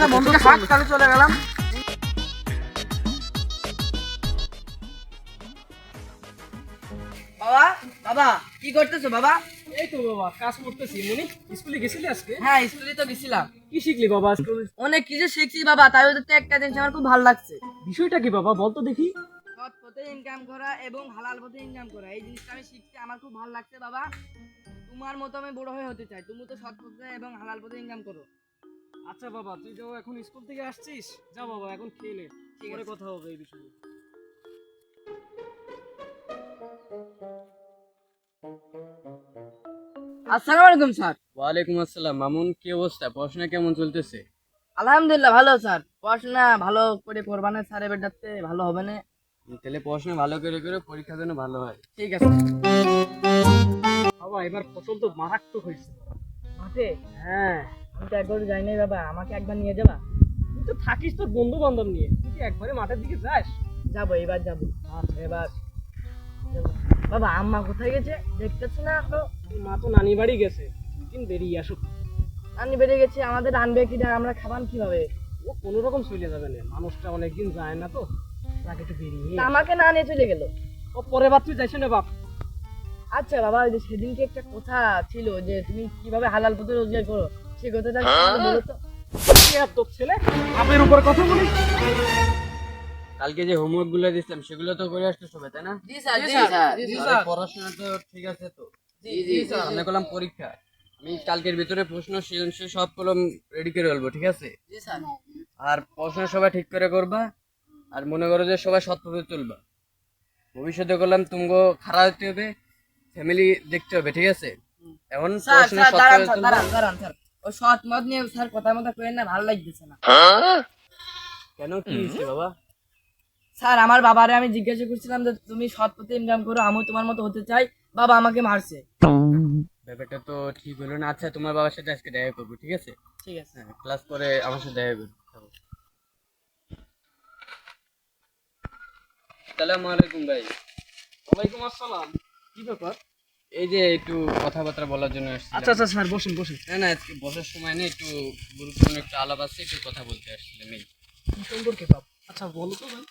আচ্ছা বন্ধুকে থাক তাহলে চলে গেলাম। বাবা বাবা কি করতেছো বাবা? এই তো বাবা কাজ করতেছি। মনি স্কুলে গেছিলি আজকে? হ্যাঁ স্কুলে তো গেছিলাম। কি শিখলি বাবা অনেক কিছু শিখছি বাবা তাই ওদের একটা জিনিস আমার খুব ভালো লাগছে। বিষয়টা কি বাবা বল তো দেখি। সৎ পথে ইনকাম করা এবং হালাল পথে ইনকাম করা এই জিনিসটা আমি শিখছি আমার খুব ভালো লাগছে বাবা। তোমার মতো আমি বড় হয়ে হতে চাই তুমি তো সৎ পথে এবং হালাল পথে ইনকাম করো। আচ্ছা বাবা তুই তো এখন স্কুল থেকে আসছিস। যা বাবা এখন খেয়ে নে। পরে কথা হবে এই বিষয়ে। আসসালামু আলাইকুম স্যার। ওয়ালাইকুম আসসালাম। মামুন কি অবস্থা? পড়াশোনা কেমন চলতেছে? আলহামদুলিল্লাহ ভালো স্যার। পড়াশোনা ভালো করে করবা না স্যার এবার যাতে ভালো হবে না। তাহলে পড়াশোনা ভালো করে করে পরীক্ষা যেন ভালো হয়। ঠিক আছে বাবা এবার ফসল তো মারাত্মক হয়েছে। মাঠে? হ্যাঁ। আমি তো একবার যাই নাই বাবা আমাকে একবার নিয়ে যাবা। তুই তো থাকিস তোর বন্ধু বান্ধব নিয়ে। তুই কি একবারে মাঠের দিকে যাস? যাব এবার যাব। এবার। বাবা আম্মা কোথায় গেছে? দেখতেছি না তোর মা তো নানি বাড়ি গেছে। দিন বেরিয়ে আসুক রান্নি বেড়ে গেছে আমাদের আনবে কি না আমরা খাবান কীভাবে? ও কোনো রকম চলে যাবে না। মানুষটা অনেকদিন যায় না তো। তাকে একটু বেরিয়ে আমাকে না নিয়ে চলে গেল। ও পরে বার তুই যাইস না বাপ। আচ্ছা বাবা সেদিনকে একটা কথা ছিল যে তুমি কীভাবে হালাল পথে রোজগার করো? সেই কথাটা তো? আর ছেলে? বাপের উপর কথা বলিস? কালকে যে হোমওয়ার্কগুলো দিছিলাম সেগুলো তো করে আসতে সবাই তাই না? জি স্যার জি স্যার জি আর পড়াশোনা তো ঠিক আছে তো? জি জি স্যার। সামনে করলাম পরীক্ষা। আমি কালকের ভিতরে প্রশ্ন সৃজনশীল সব কলম রেডি করে ফেলব ঠিক আছে? জি স্যার। আর পড়াশোনা সবাই ঠিক করে করবা আর মনে করো যে সবাই সৎ পথে চলবা। ভবিষ্যতে করলাম তুমগো খারাপ হতে হবে ফ্যামিলি দেখতে হবে ঠিক আছে? এখন পড়াশোনা চলবা। ও সৎ মত নিয়ে স্যার কথা মতো করেন না ভালো লাগতেছে না। কেন কি হয়েছে বাবা? স্যার আমার বাবারে আমি জিজ্ঞাসা করছিলাম যে তুমি সৎ পথে ইনকাম করো আমি তোমার মতো হতে চাই বাবা আমাকে মারছে। ব্যাপারটা তো ঠিক হলো না। আচ্ছা তোমার বাবার সাথে আজকে দেখা করব ঠিক আছে? ঠিক আছে। হ্যাঁ ক্লাস করে আমার সাথে দেখা করব। সালাম আলাইকুম ভাই। ওয়ালাইকুম আসসালাম। কি ব্যাপার? এই যে একটু কথাবার্তা বলার জন্য আসছিলাম। আচ্ছা আচ্ছা স্যার বসুন বসুন। না না আজকে বসার সময় নেই একটু গুরুত্বপূর্ণ একটা আলাপ আছে একটু কথা বলতে আসছিলাম এই। সম্পর্কে বাপ আচ্ছা বলো তো ভাই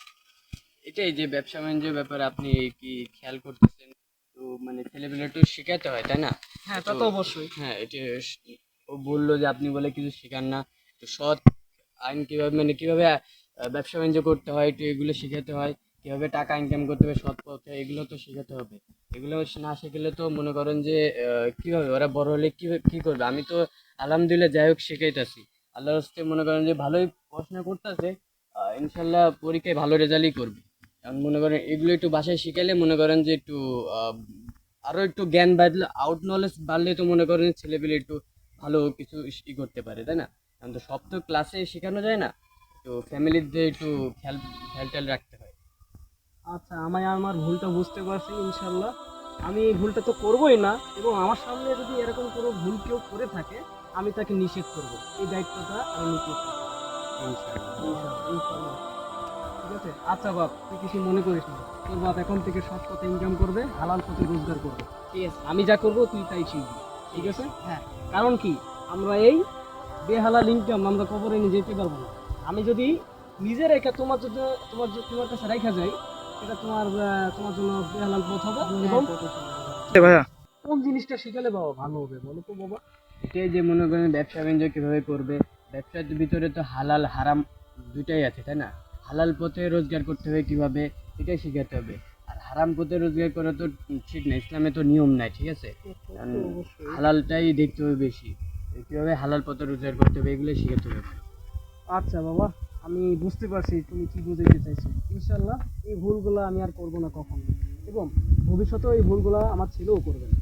এটাই যে ব্যবসা বাণিজ্যের ব্যাপারে আপনি কি খেয়াল করতেছেন? তো মানে ছেলেপেলে একটু শেখাতে হয় তাই না? হ্যাঁ তা তো অবশ্যই। হ্যাঁ এটা ও বলল যে আপনি বলে কিছু শেখান না। তো সৎ আইন কীভাবে মানে কীভাবে ব্যবসা বাণিজ্য করতে হয় একটু এগুলো শেখাতে হয়। কীভাবে টাকা ইনকাম করতে হবে, সৎ পথে এগুলো তো শেখাতে হবে। এগুলো না শিখলে তো মনে করেন যে কীভাবে? ওরা বড় হলে কি কি করবে? আমি তো আলহামদুলিল্লাহ যাই হোক শেখাইতেছি। আল্লাহর হস্তে মনে করেন যে ভালোই পড়াশোনা করতেছে ইনশাল্লাহ পরীক্ষায় ভালো রেজাল্টই করবে। এখন মনে করেন এগুলো একটু বাসায় শিখাইলে মনে করেন যে একটু আরও একটু জ্ঞান বাড়লে আউট নলেজ বাড়লে তো মনে করেন ছেলেপেলে একটু ভালো কিছু ই করতে পারে, তাই না? এখন তো সব তো ক্লাসে শেখানো যায় না। তো ফ্যামিলিতে একটু খেয়াল খেয়াল টেয়াল রাখতে হয়। আচ্ছা আমি আমার ভুলটা বুঝতে পারছি ইনশাল্লাহ। আমি এই ভুলটা তো করবোই না, এবং আমার সামনে যদি এরকম কোনো ভুল কেউ করে থাকে, আমি তাকে নিষেধ করব। এই দায়িত্বটা আমি নিতে। ঠিক আছে? আচ্ছা বাপ, তুই কিছু মনে করিস না। তোর বাপ এখন থেকে সৎ পথে ইনকাম করবে, হালাল পথে রোজগার করবে। ঠিক আছে, আমি যা করব তুই তাই শিখবি। ঠিক আছে? হ্যাঁ কারণ কি? আমরা এই বেহালাল ইনকাম আমরা কবরে নিয়ে যেতে পারব না। আমি যদি নিজে রেখে তোমার যদি তোমার তোমার কাছে রেখা যাই এটা তোমার তোমার জন্য বেহালাল পথ হবে। এবং ভাইয়া। কোন জিনিসটা শিখালে বাবা ভালো হবে বলো তো বাবা? এটাই যে মনে করেন ব্যবসা বাণিজ্য কীভাবে করবে ব্যবসার ভিতরে তো হালাল হারাম দুটাই আছে তাই না? হালাল পথে রোজগার করতে হবে কীভাবে এটাই শেখাতে হবে। আর হারাম পথে রোজগার করা তো ঠিক না ইসলামে তো নিয়ম নাই ঠিক আছে? হালালটাই দেখতে হবে বেশি। কীভাবে হালাল পথে রোজগার করতে হবে এগুলো শিখাতে হবে। আচ্ছা বাবা। আমি বুঝতে পারছি তুমি কি বুঝাইতে চাইছো। ইনশাল্লাহ এই ভুলগুলো আমি আর করব না কখনো। এবং ভবিষ্যতেও এই ভুলগুলো আমার ছেলেও করবে না।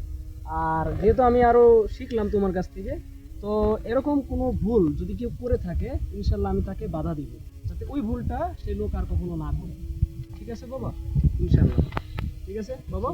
আর যেহেতু আমি আরও শিখলাম তোমার কাছ থেকে, তো এরকম কোনো ভুল যদি কেউ করে থাকে ইনশাল্লাহ আমি তাকে বাধা দিব। যাতে ওই ভুলটা সে লোক আর কখনো না করে। ঠিক আছে, বাবা? ইনশাল্লাহ ঠিক আছে, বাবা?